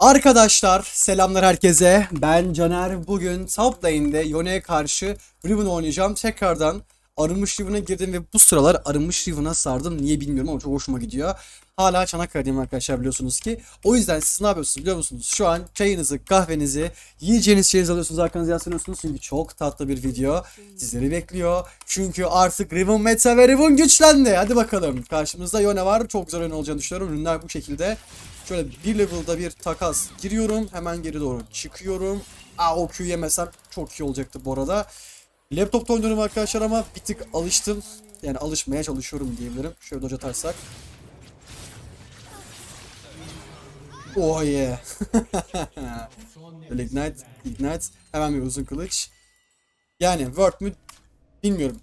Arkadaşlar selamlar herkese. Ben Caner. Bugün top lane'de Yone'ye karşı Riven oynayacağım. Tekrardan Arınmış Riven'a girdim ve bu sıralar Arınmış Riven'a sardım. Niye bilmiyorum ama çok hoşuma gidiyor. Hala Çanakkale'deyim arkadaşlar biliyorsunuz ki. O yüzden siz ne yapıyorsunuz biliyor musunuz? Şu an çayınızı, kahvenizi, yiyeceğiniz şeyinizi alıyorsunuz, arkanıza yaslanıyorsunuz. Çünkü çok tatlı bir video sizleri bekliyor. Çünkü artık Riven meta ve Riven güçlendi. Hadi bakalım. Karşımızda Yone var. Çok güzel oyun olacağını düşünüyorum. Ürünler bu şekilde. Şöyle bir level'da bir takas giriyorum. Hemen geri doğru çıkıyorum. Aa o Q yemesem çok iyi olacaktı bu arada. Laptopta oynuyorum arkadaşlar ama bir tık alıştım. Yani alışmaya çalışıyorum diyebilirim. Şöyle dodge atarsak. Oh yeah. Böyle ignite, ignite. Hemen bir uzun kılıç. Yani word mü bilmiyorum.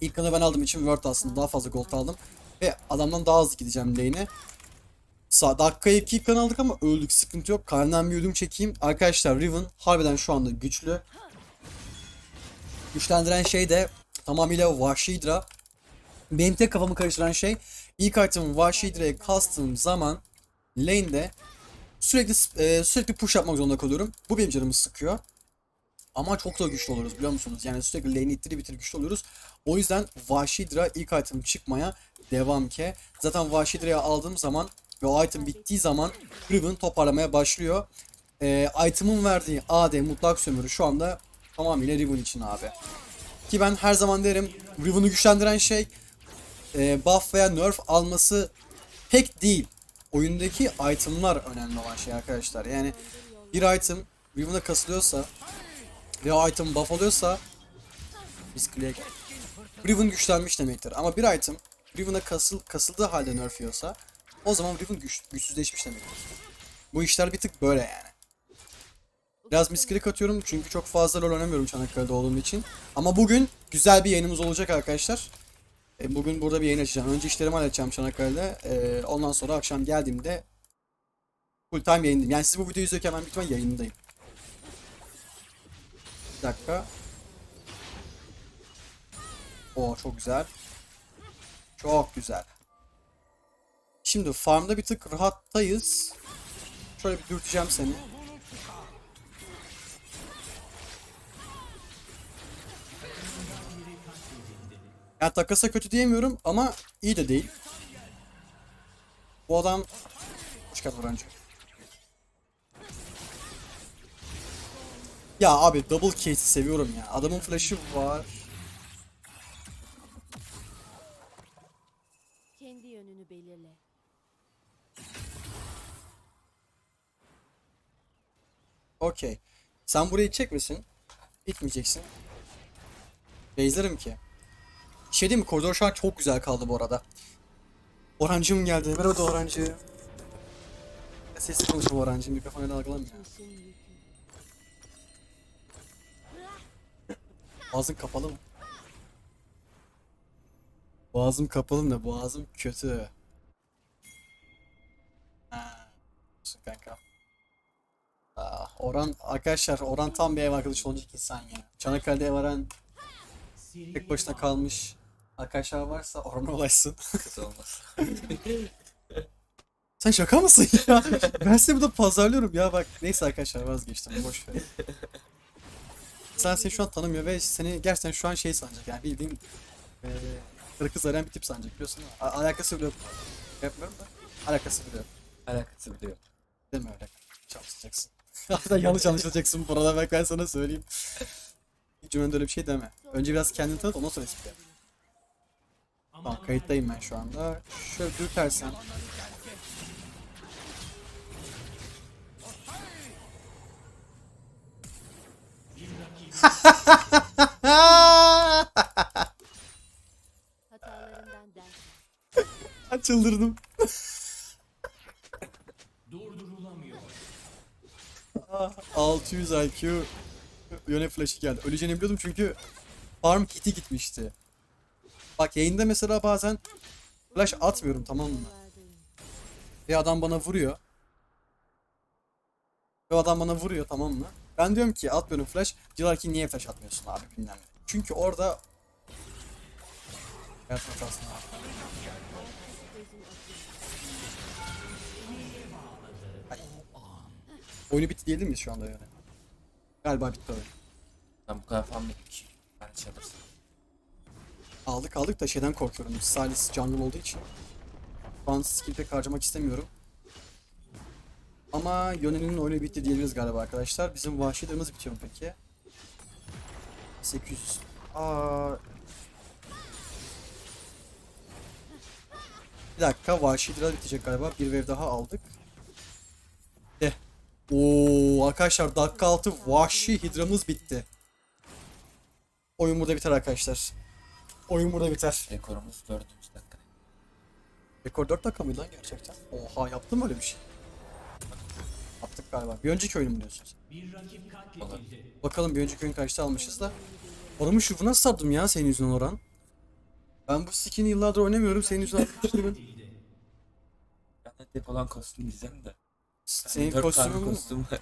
İlk kanı ben aldığım için word aslında daha fazla gold aldım. Ve adamdan daha hızlı gideceğim lane'e. Sa dakika 2 ilk kan aldık ama öldük sıkıntı yok. Karnından bir yudum çekeyim. Arkadaşlar Riven harbiden şu anda güçlü. Güçlendiren şey de tamamıyla Vahşi. Benim tek kafamı karıştıran şey ilk item'ı Vahşi Hydra'ya kastığım zaman lane'de sürekli e, sürekli push yapmak zorunda kalıyorum. Bu benim canımı sıkıyor. Ama çok da güçlü oluyoruz biliyor musunuz? Yani sürekli lane'i ittirip bitirip güçlü oluyoruz. O yüzden Vahşi ilk item çıkmaya devam ki. Zaten Vahşi aldığım zaman ve o item bittiği zaman Riven toparlamaya başlıyor. Ee, item'ın verdiği AD mutlak sömürü şu anda tamamıyla Riven için abi. Ki ben her zaman derim Riven'ı güçlendiren şey e, buff veya nerf alması pek değil. Oyundaki item'lar önemli olan şey arkadaşlar. Yani bir item Riven'a kasılıyorsa ve o item buff alıyorsa biz clear gel. Riven güçlenmiş demektir. Ama bir item Riven'a kasıl, kasıldığı halde nerf yiyorsa o zaman Riven güç, güçsüzleşmiş demektir. Bu işler bir tık böyle yani. Biraz misklik atıyorum çünkü çok fazla rol oynamıyorum Çanakkale'de olduğum için. Ama bugün güzel bir yayınımız olacak arkadaşlar. E, bugün burada bir yayın açacağım. Önce işlerimi halledeceğim Çanakkale'de. E, ondan sonra akşam geldiğimde full time yayındayım. Yani siz bu videoyu izlerken ben büyük yayındayım. Bir dakika. Oo çok güzel. Çok güzel. Şimdi farmda bir tık rahattayız. Şöyle bir dürteceğim seni. Yani takasa kötü diyemiyorum ama iyi de değil. Bu adam çıkar öğrenci. Ya abi double case'i seviyorum ya. Adamın flash'ı var. Kendi yönünü belirle. Okey. Sen burayı çekmesin. İtmeyeceksin. Base'lerim ki. Şey değil mi? Koridor şu an çok güzel kaldı bu arada. Orhancım geldi. Merhaba da Orhancı. Sesli konuşma Orhancı. Mikrofonu yükü. Boğazın kapalı mı? Boğazım kapalı mı? Boğazım kötü. Ha, kanka. Aa, Orhan arkadaşlar Orhan tam bir ev arkadaşı olacak insan ya. Çanakkale'de ev aran tek başına kalmış arkadaşlar varsa Orhan'a ulaşsın. Kötü olmaz. Sen şaka mısın ya? ben seni burada pazarlıyorum ya bak. Neyse arkadaşlar vazgeçtim boş ver. Sen seni şu an tanımıyor ve seni gerçekten şu an şey sanacak yani bildiğin eee kırı kız arayan bir tip sanacak biliyorsun. A- alakası bile yok. Yapmıyorum da alakası bile yok. Alakası bile yok. Deme öyle. Çalışacaksın. Hatta yanlış anlaşılacaksın bu arada bak ben sana söyleyeyim. Hiç cümlende öyle bir şey deme. Önce biraz kendini tanıt ondan sonra espri yap. Tamam kayıttayım ben şu anda. Şöyle dürtersen. Hatalarından ders. Ben çıldırdım. Ah, 600 IQ yöne flash'ı geldi. Öleceğini biliyordum çünkü farm hit'i gitmişti. Bak yayında mesela bazen flash atmıyorum tamam mı? Ve adam bana vuruyor. Ve adam bana vuruyor tamam mı? Ben diyorum ki atmıyorum flash. Diyorlar ki niye flash atmıyorsun abi bilmem. Çünkü orada Hayat hatasını abi. Oyunu bitti diyelim mi şu anda yani? Galiba bitti oyun. Ben bu kadar falan iki. Ben şey alırsın. Aldık aldık da şeyden korkuyorum. Salis jungle olduğu için. Şu an skill pek harcamak istemiyorum. Ama Yone'nin oyunu bitti diyebiliriz galiba arkadaşlar. Bizim vahşi dağımız bitiyor mu peki? 800. Aa. Bir dakika vahşi dağ bitecek galiba. Bir wave daha aldık. Oo arkadaşlar dakika 6 vahşi hidramız bitti. Oyun burada biter arkadaşlar. Oyun burada biter. Rekorumuz dördüncü dakika. Rekor 4 dakika mıydı lan gerçekten? Oha yaptım mı öyle bir şey? Yaptık galiba. Bir önceki oyunu mu diyorsunuz? Bakalım bir önceki oyun kaçta almışız da. Oramı şufu nasıl sattım ya senin yüzünden Orhan? Ben bu skin'i yıllardır oynamıyorum. Senin yüzünden. Ben de tek olan kostüm diyeceğim de. Senin Dört tane kostümün kostüm var.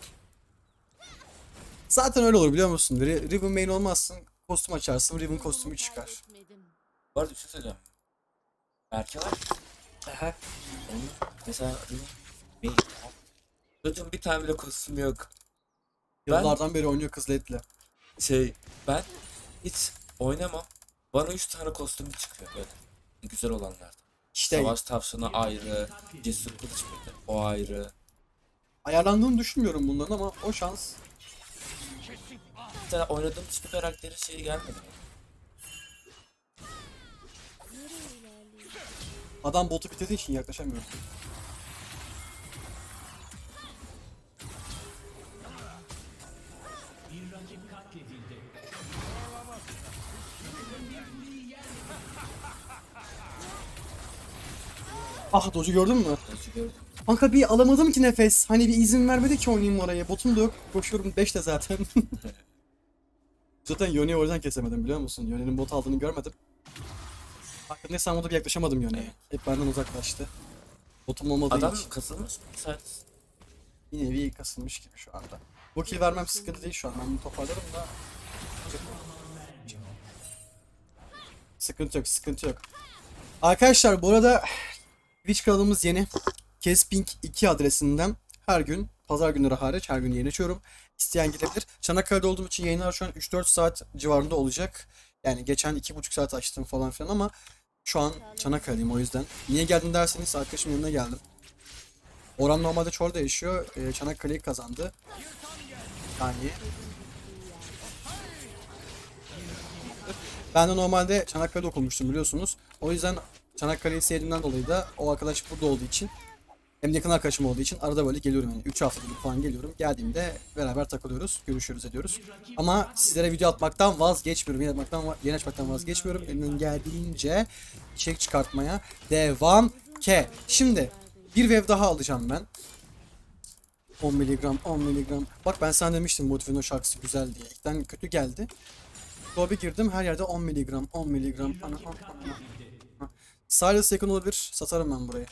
Zaten öyle olur biliyor musun? Ri- Riven main olmazsın. Kostüm açarsın. Riven kostümü çıkar. Bu arada bir şey söyleyeceğim. Berke var. Aha. Onun mesela bir Çocuğun bir tane bile kostüm yok. Ben- Yıllardan beri oynuyor kız ledle. Şey ben hiç oynamam. Bana 3 tane kostümü çıkıyor böyle. Güzel olanlardan. İşte Savaş tavşanı ayrı, cesur kılıç mıydı? O ayrı. Ayarlandığını düşünmüyorum bunların ama o şans. Mesela oynadığım hiçbir karakterin şeyi gelmedi. Adam botu bitirdiği için yaklaşamıyorum. Ah Doge'u gördün mü? Nasıl gördüm? Kanka bir alamadım ki nefes. Hani bir izin vermedi ki oynayayım oraya. Botum da yok. Koşuyorum 5 de zaten. zaten Yone'yi o yüzden kesemedim biliyor musun? Yone'nin bot aldığını görmedim. Farkındaysam o da bir yaklaşamadım Yone'ye. Hep benden uzaklaştı. Botum olmadığı Adam için. kasılmış mı? Sadece Bir kasılmış gibi şu anda. Bu kill vermem sıkıntı değil şu an. Ben bunu toparlarım da. Sıkıntı yok, sıkıntı yok. Arkadaşlar bu arada Twitch kanalımız yeni. Kesping 2 adresinden her gün, pazar günleri hariç her gün yayın açıyorum. İsteyen gidebilir. Çanakkale'de olduğum için yayınlar şu an 3-4 saat civarında olacak. Yani geçen 2,5 saat açtım falan filan ama şu an Çanakkale'deyim o yüzden. Niye geldin derseniz arkadaşımın yanına geldim. Orhan normalde Çor'da yaşıyor. Ee, Çanakkale'yi kazandı. Yani. Ben de normalde Çanakkale'de okumuştum biliyorsunuz. O yüzden Çanakkale'yi sevdiğimden dolayı da o arkadaş burada olduğu için hem yakın arkadaşım olduğu için arada böyle geliyorum yani 3 haftada bir falan geliyorum. Geldiğimde beraber takılıyoruz, görüşüyoruz, ediyoruz. Ama sizlere video atmaktan vazgeçmiyorum. Yeni atmaktan, yeni açmaktan vazgeçmiyorum. Elimden geldiğince içerik çıkartmaya devam ke. Şimdi bir wave daha alacağım ben. 10 miligram, 10 miligram. Bak ben sana demiştim Motivino şarkısı güzel diye. İlkten kötü geldi. Bir girdim her yerde 10 miligram, 10 miligram. Ana, ana, ana. Silas yakın olabilir. Satarım ben burayı.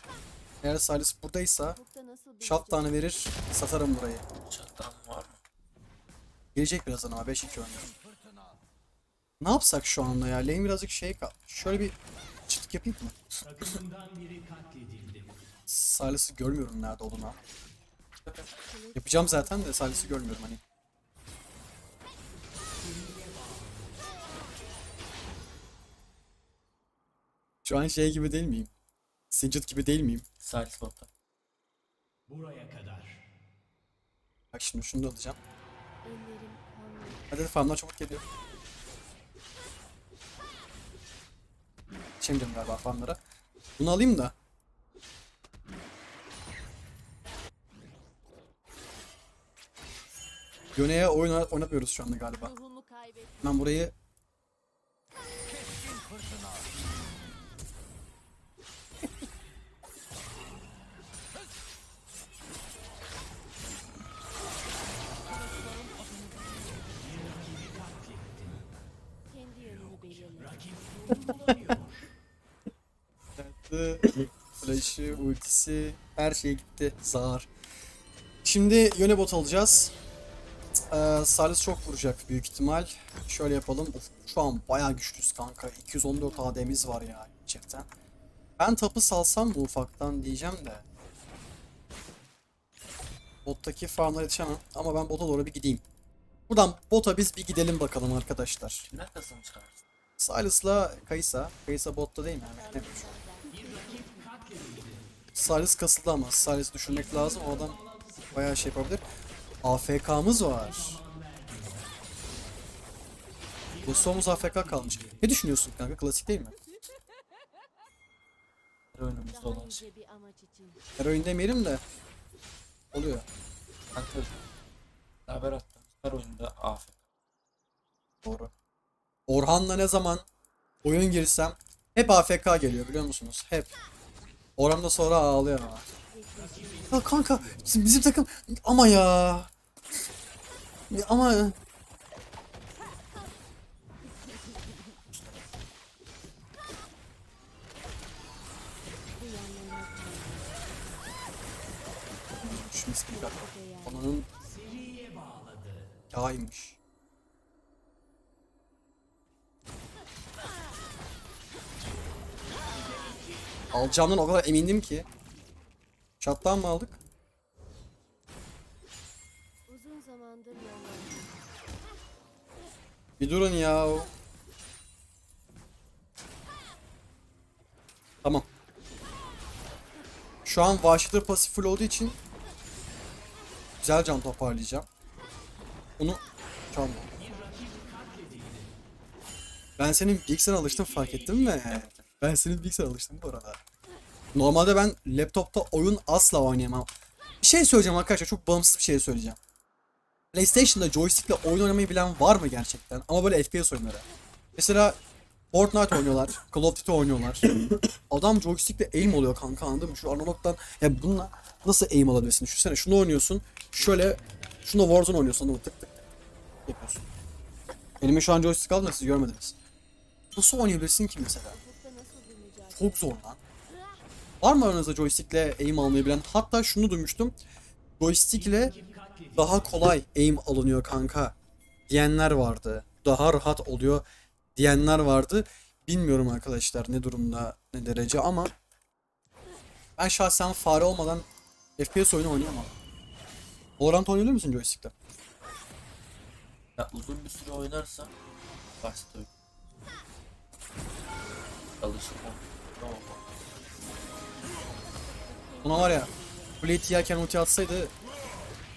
Eğer Silas buradaysa şap tane verir. Satarım burayı. çatlam var mı? Gelecek birazdan ama 5-2 oynuyorum. Ne yapsak şu anda ya? Lane birazcık şey kal. Şöyle bir çıtık yapayım mı? Silas'ı görmüyorum nerede olduğunu. Yapacağım zaten de Silas'ı görmüyorum hani. Şu an şey gibi değil miyim? Singed gibi değil miyim? Salis botta. Bak şimdi şunu da alacağım. ellerim kanlı. Hadi hadi farmlar çabuk geliyor. Çemeceğim galiba farmlara. Bunu alayım da. Yone'ye oyun oynat- oynatmıyoruz şu anda galiba. Ben burayı Gitti. Flash'ı, ultisi, her şey gitti. Zar. Şimdi yöne bot alacağız. Ee, Salis çok vuracak büyük ihtimal. Şöyle yapalım. Of, şu an bayağı güçlüyüz kanka. 214 AD'miz var ya gerçekten. Ben tapı salsam mı ufaktan diyeceğim de. Bottaki farmlara yetişemem ama ben bota doğru bir gideyim. Buradan bota biz bir gidelim bakalım arkadaşlar. Kimler kasım çıkarsın? Silas'la Kaysa. Kaysa botta değil mi? Evet. Silas kasıldı ama Silas'ı düşürmek lazım. O adam bayağı şey yapabilir. AFK'mız var. Yasuo'muz AFK kalmış. Ne düşünüyorsun kanka? Klasik değil mi? Her oyunumuzda olan şey. Her oyun demeyelim de. Oluyor. Kanka haber attım. Her oyunda afet. Doğru. Orhan'la ne zaman oyun girsem hep AFK geliyor biliyor musunuz? Hep. Orhan da sonra ağlıyor ama. Ya kanka bizim, takım ama ya. Ama şu miskin. Onun yaymış. Alacağımdan o kadar emindim ki. Şattan mı aldık? Uzun zamandır. Bir durun ya. Tamam. Şu an Vahşi'de pasif full olduğu için güzel can toparlayacağım. Onu çalma. Ben senin bilgisayara alıştım fark ettin mi? Ben senin bilgisayara alıştım bu arada. Normalde ben laptopta oyun asla oynayamam. Bir şey söyleyeceğim arkadaşlar çok bağımsız bir şey söyleyeceğim. PlayStation'da joystickle oyun oynamayı bilen var mı gerçekten? Ama böyle FPS oyunları. Mesela Fortnite oynuyorlar, Call of Duty oynuyorlar. Adam joystickle aim oluyor kanka anladın mı? Şu analogdan ya bununla nasıl aim alabilirsin? Düşünsene şunu oynuyorsun. Şöyle şunu Warzone oynuyorsun anladın mı? Tık tık yapıyorsun. Elime şu an joystick aldım da siz görmediniz. Nasıl oynayabilirsin ki mesela? Çok zor lan. Var mı aranızda joystickle aim almayı bilen? Hatta şunu duymuştum. Joystickle daha kolay aim alınıyor kanka diyenler vardı. Daha rahat oluyor diyenler vardı. Bilmiyorum arkadaşlar ne durumda ne derece ama ben şahsen fare olmadan FPS oyunu oynayamam. Valorant oynayabilir misin joystickle? Ya uzun bir süre oynarsan basit oyun. Ol. Tamam. Ona var ya Blade yerken ulti atsaydı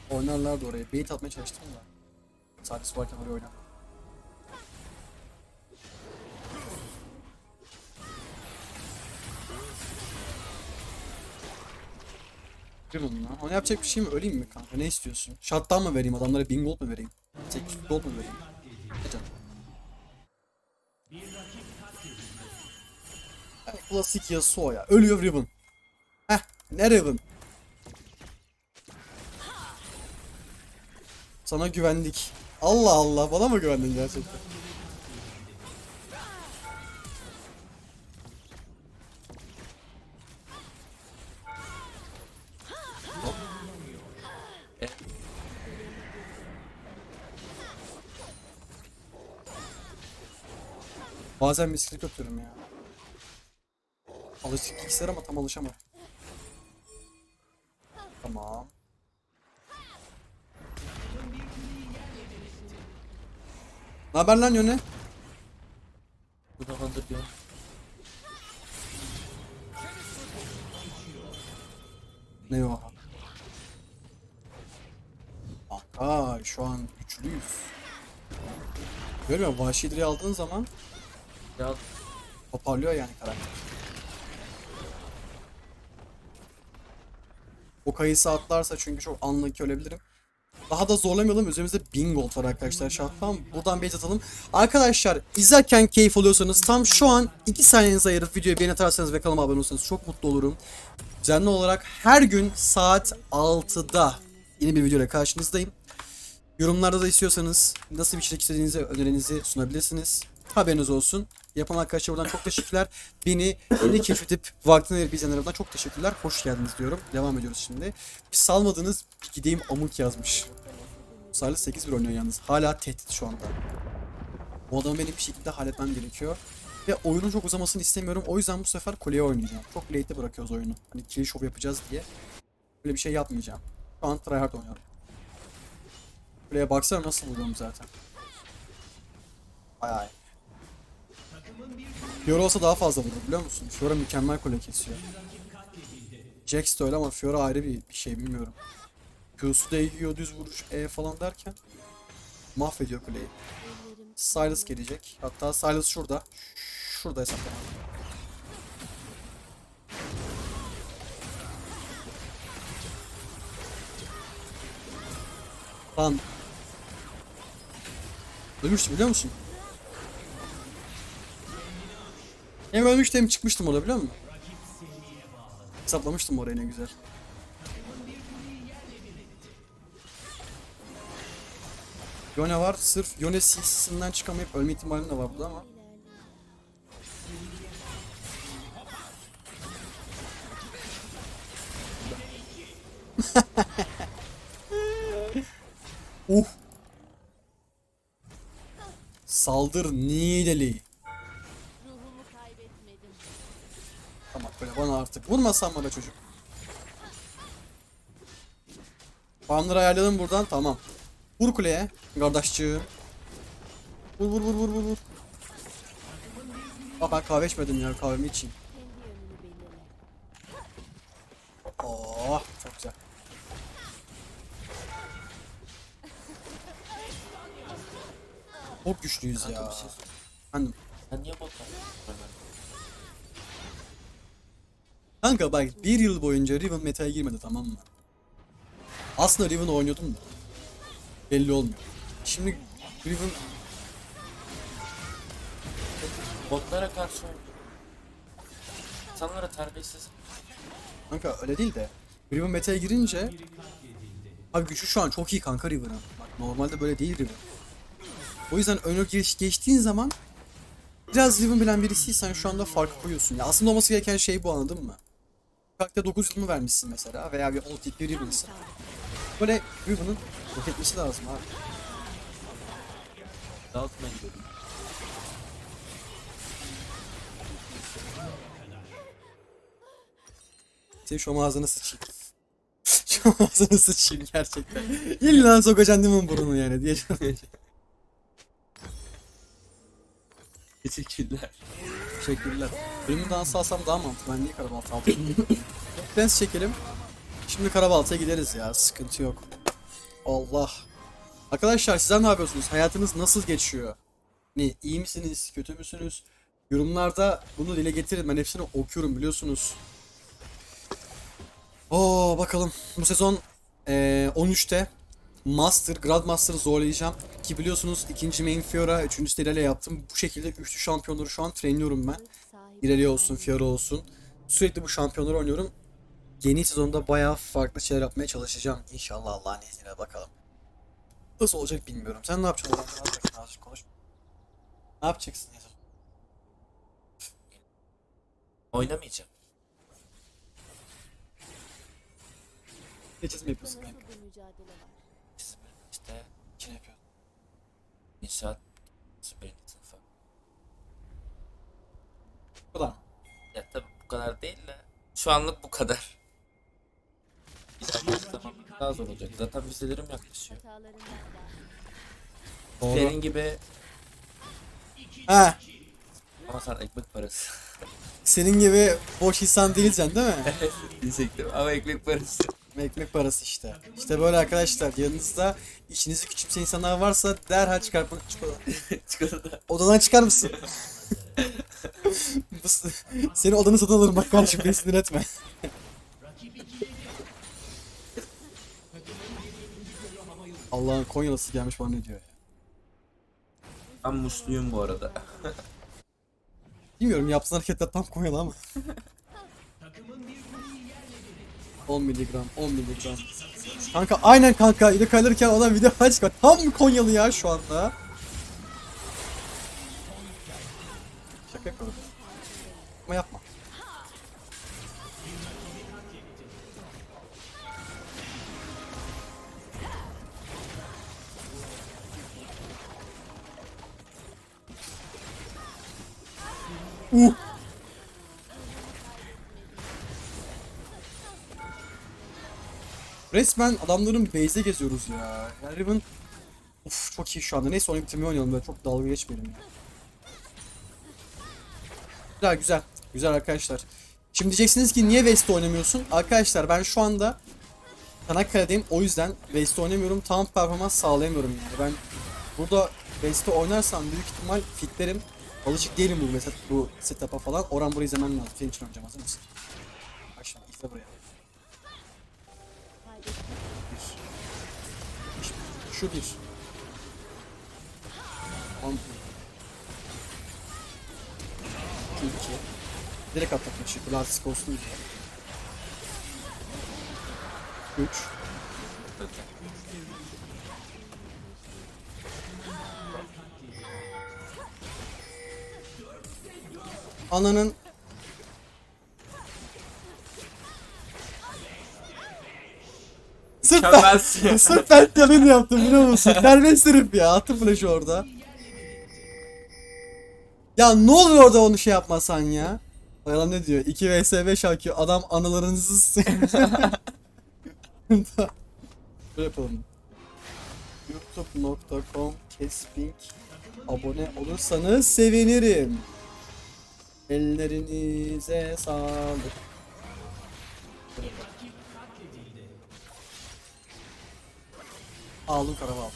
oynarlardı oraya. Bait atmaya çalıştım da. Sadece varken oraya oynar. Bir bununla. Ona yapacak bir şey mi? Öleyim mi kanka? Ne istiyorsun? Shotdown mı vereyim? Adamlara 1000 gold mu vereyim? 800 gold mu vereyim? Canım? Yani klasik Yasuo ya. Ölüyor Riven. Heh. Ne Riven? Sana güvendik. Allah Allah. Bana mı güvendin gerçekten? Bazen bisiklet yapıyorum ya. Alışık bilgisayar ama tam alışamam. Tamam. Ne haber lan Yone? bu zamandır bir Ne o? Aa şu an üçlüyüz. Görmüyor musun? Vahşi direği aldığın zaman ya toparlıyor yani karakter. O kayısı atlarsa çünkü çok anlık ölebilirim. Daha da zorlamayalım. Üzerimizde 1000 gold var arkadaşlar şarttan. Buradan base atalım. Arkadaşlar izlerken keyif alıyorsanız tam şu an 2 saniyenizi ayırıp videoya beğeni atarsanız ve kanalıma abone olursanız çok mutlu olurum. Düzenli olarak her gün saat 6'da yeni bir videoyla karşınızdayım. Yorumlarda da istiyorsanız nasıl bir içerik istediğinizi önerinizi sunabilirsiniz. Haberiniz olsun. Yapan arkadaşlar buradan çok teşekkürler. Beni yeni keşfedip vaktini verip izleyenlere buradan çok teşekkürler. Hoş geldiniz diyorum. Devam ediyoruz şimdi. Bir salmadınız bir gideyim amuk yazmış. Salih 8 bir oynuyor yalnız. Hala tehdit şu anda. Bu adamı benim bir şekilde halletmem gerekiyor. Ve oyunun çok uzamasını istemiyorum. O yüzden bu sefer kolye oynayacağım. Çok late'de bırakıyoruz oyunu. Hani kill show yapacağız diye. Böyle bir şey yapmayacağım. Şu an tryhard oynuyorum. Buraya baksana nasıl vuruyorum zaten. Ay ay. Fiora olsa daha fazla vurur biliyor musun? Fiora mükemmel kule kesiyor. Jax de öyle ama Fiora ayrı bir, bir şey bilmiyorum. Q'su değiyor düz vuruş E falan derken mahvediyor kuleyi. Silas gelecek. Hatta Silas şurada. Şurada hesaplama. Lan. Ölmüştüm biliyor musun? Hem ölmüştüm hem çıkmıştım orada biliyor musun? Hesaplamıştım orayı ne güzel. Yone var. Sırf Yone CC'sinden çıkamayıp ölme ihtimalim de var burada ama. Uh. Saldır Nidali. Bana artık. Vurmasan mı be çocuk? Farmları ayarladım buradan. Tamam. Vur kuleye. Kardeşçığım. Vur vur vur vur vur vur. Aa ben kahve içmedim ya. Kahvemi içeyim. Oh çok güzel. Çok güçlüyüz ya. şey. Efendim. Sen niye botla? Kanka bak bir yıl boyunca Riven meta'ya girmedi tamam mı? Aslında Riven oynuyordum da. Belli olmuyor. Şimdi Riven Botlara karşı. İnsanlara terbiyesiz. kanka öyle değil de Riven meta'ya girince Abi gücü şu an çok iyi kanka Riven'ın. Bak normalde böyle değil Riven. O yüzden öne geç, geçtiğin zaman biraz Riven bilen birisiysen şu anda fark koyuyorsun. Ya aslında olması gereken şey bu anladın mı? Karakter 9 yılımı vermişsin mesela veya bir old tip bir Riven'sın. Böyle Riven'ın yok etmesi lazım abi. Dağıtmaya gidiyorum. Senin şu ağzını sıçayım. şu ağzını sıçayım gerçekten. İlla sokacaksın değil mi burnunu yani diyeceğim. Teşekkürler. Teşekkürler. Benim dansı alsam daha mantıklı. Ben niye karabaltı aldım? Dance çekelim. Şimdi karabaltaya gideriz ya. Sıkıntı yok. Allah. Arkadaşlar sizler ne yapıyorsunuz? Hayatınız nasıl geçiyor? Ne iyi misiniz? Kötü müsünüz? Yorumlarda bunu dile getirin. Ben hepsini okuyorum biliyorsunuz. Oo bakalım. Bu sezon eee 13'te Master, Grandmaster'ı zorlayacağım. Ki biliyorsunuz ikinci main Fiora, üçüncü Stella yaptım. Bu şekilde üçlü şampiyonları şu an trainliyorum ben. İrelia olsun, Fiora olsun. Sürekli bu şampiyonları oynuyorum. Yeni sezonda bayağı farklı şeyler yapmaya çalışacağım. İnşallah Allah'ın izniyle bakalım. Nasıl olacak bilmiyorum. Sen ne yapacaksın? Ne yapacaksın? Azıcık konuş. Ne yapacaksın? Yazır? Oynamayacağım. Geçiz mi yapıyorsun kanka? işte İçine yapıyorsun. inşaat Bu kadar mı? Ya tabii bu kadar değil de şu anlık bu kadar. Zaman daha zor olacak. Zaten vizelerim yaklaşıyor. Doğru. Senin gibi He. ama sen ekmek parası. Senin gibi boş insan değilsen değil mi? Diyecektim ama ekmek parası. Ekmek parası işte. İşte böyle arkadaşlar. Yanınızda işinizi küçümseyen insanlar varsa derhal çıkartma. Çikolata. Odadan çıkar mısın? Seni odanı satın alırım bak kardeşim beni sinir etme. Allah'ın Konyalısı gelmiş bana ne diyor ya. Ben musluyum bu arada. Bilmiyorum yaptığın hareketler tam Konyalı ama. 10 miligram, 10 miligram. Kanka aynen kanka ile kalırken adam video aç Tam Konyalı ya şu anda. Şaka yapıyorum. Ama yapma. Uh. Resmen adamların base'e geziyoruz ya. Yani Riven Uf çok iyi şu anda. Neyse onu bitirmeyi oynayalım böyle çok dalga geçmeyelim ya. Güzel güzel. Güzel arkadaşlar. Şimdi diyeceksiniz ki niye West oynamıyorsun? Arkadaşlar ben şu anda Çanakkale'deyim. O yüzden West oynamıyorum. Tam performans sağlayamıyorum yani. Ben burada West'e oynarsam büyük ihtimal fitlerim. Alışık değilim bu mesela bu setup'a falan. Oran burayı izlemem lazım. Senin için oynayacağım hazır mısın? Aşağı izle buraya. Bir. Şu bir. On bir. 2. Direkt atak maçı. Klasik olsun diye. 3. Ananın Sırf ben, sırf ben yaptım biliyor musun? Serbest herif ya. Attı flash orada. Ya ne olur orada onu şey yapmasan ya. Adam ne diyor? 2 vs 5 akıyor. Adam anılarınızı Böyle yapalım. youtube.com kesping abone olursanız sevinirim. Ellerinize sağlık. Aldım karaval.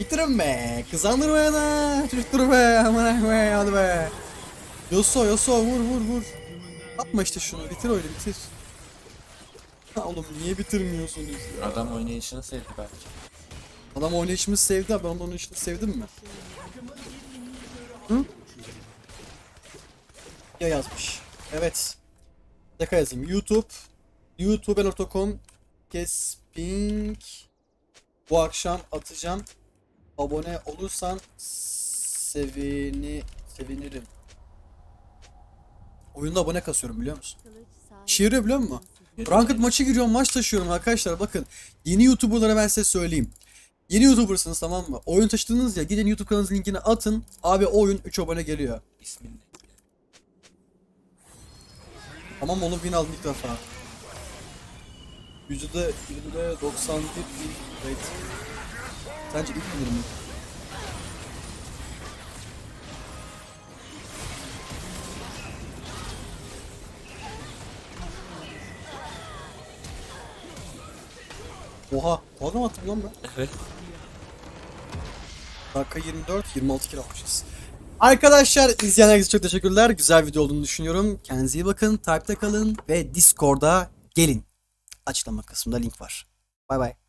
Bitirin be. Kızandırma da. Çocuktur be. Aman be. Hadi be. Yoso Yoso vur vur vur. Atma işte şunu. Bitir öyle bitir. Ha oğlum niye bitirmiyorsunuz ya? Adam oynayışını sevdi belki. Adam oynayışımı sevdi abi. Ben de oynayışını sevdim mi? Hı? Ya yazmış. Evet. Deka yazayım. YouTube. youtube.com Kesping Bu akşam atacağım. Abone olursan sevini sevinirim. Oyunda abone kasıyorum biliyor musun? yarıyor biliyor musun? Ranked maçı giriyorum maç taşıyorum arkadaşlar bakın. Yeni YouTuber'lara ben size söyleyeyim. Yeni YouTuber'sınız tamam mı? Oyun taşıdınız ya gidin YouTube kanalınızın linkini atın. Abi oyun 3 abone geliyor. İsmin? Tamam oğlum win aldım ilk defa. Yüzde yüzde 91 win rate. Sence ilk bilir mi? Oha, o adam attım lan ben. Evet. Dakika 24, 26 kilo almışız. Arkadaşlar izleyen herkese çok teşekkürler. Güzel video olduğunu düşünüyorum. Kendinize iyi bakın, takipte kalın ve Discord'a gelin. Açıklama kısmında link var. Bay bay.